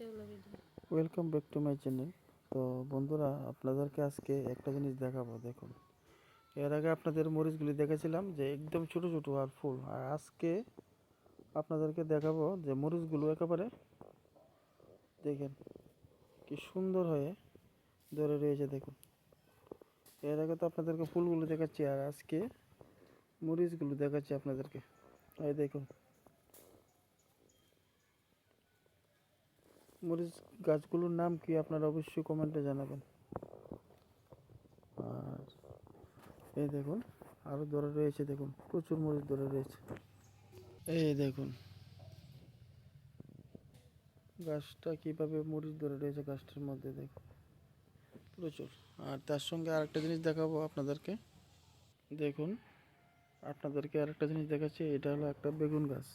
Welcome back to my channel তো বন্ধুরা, আপনাদেরকে আজকে একটা জিনিস দেখাবো, দেখুন। এর আগে আপনাদের মরিচগুলি দেখেছিলাম যে একদম ছোট ছোট আর ফুল। আর আজকে আপনাদেরকে দেখাবো যে মরিচগুলো একেবারে, দেখেন, কি সুন্দর হয়ে ধরে রয়েছে, দেখুন। এর আগে তো আপনাদেরকে ফুলগুলো দেখাচ্ছি, আর আজকে মরিচগুলো দেখাচ্ছি আপনাদেরকে। এই দেখুন মরিচ গাছগুলোর নাম কি আপনারা অবশ্যই কমেন্টে জানাবেন। আর এই দেখুন আরও ধরে রয়েছে দেখুন, প্রচুর মরিচ ধরে রয়েছে। এই দেখুন, গাছটা কীভাবে মরিচ ধরে রয়েছে গাছটার মধ্যে দেখুন, প্রচুর। আর তার সঙ্গে আরেকটা জিনিস দেখাবো আপনাদেরকে। দেখুন, আপনাদেরকে আরেকটা জিনিস দেখাচ্ছি, এটা হলো একটা বেগুন গাছ,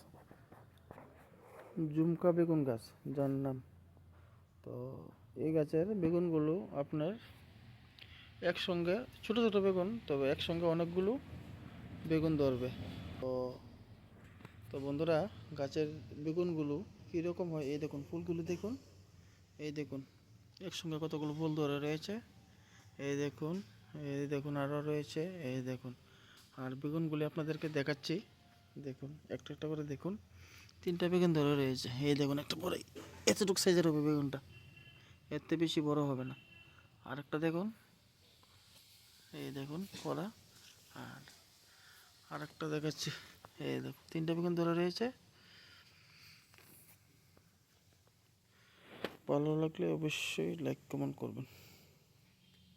জুমকা বেগুন গাছ, যার নাম তো এই গাছের বেগুনগুলো আপনার একসঙ্গে, ছোট ছোট বেগুন, তবে একসঙ্গে অনেকগুলো বেগুন ধরবে। তো তো বন্ধুরা, গাছের বেগুনগুলো কীরকম হয়? এই দেখুন, ফুলগুলো দেখুন। এই দেখুন, একসঙ্গে কতগুলো ফুল ধরে রয়েছে। এই দেখুন এই দেখুন আরও রয়েছে। এই দেখুন, আর বেগুনগুলি আপনাদেরকে দেখাচ্ছি। দেখুন, একটা একটা করে দেখুন। তিনটা বেগুন ধরে রয়েছে। এই দেখুন, একটা বড় এতটুকু সাইজের হবে বেগুনটা। থেকে বেশি বড় হবে না। আর একটা দেখুন। এই দেখুন করা আর আরেকটা দেখাচ্ছি। এই দেখুন, তিনটা বেগুন ধরে রয়েছে। ভালো লাগলে অবশ্যই লাইক কমেন্ট করবেন।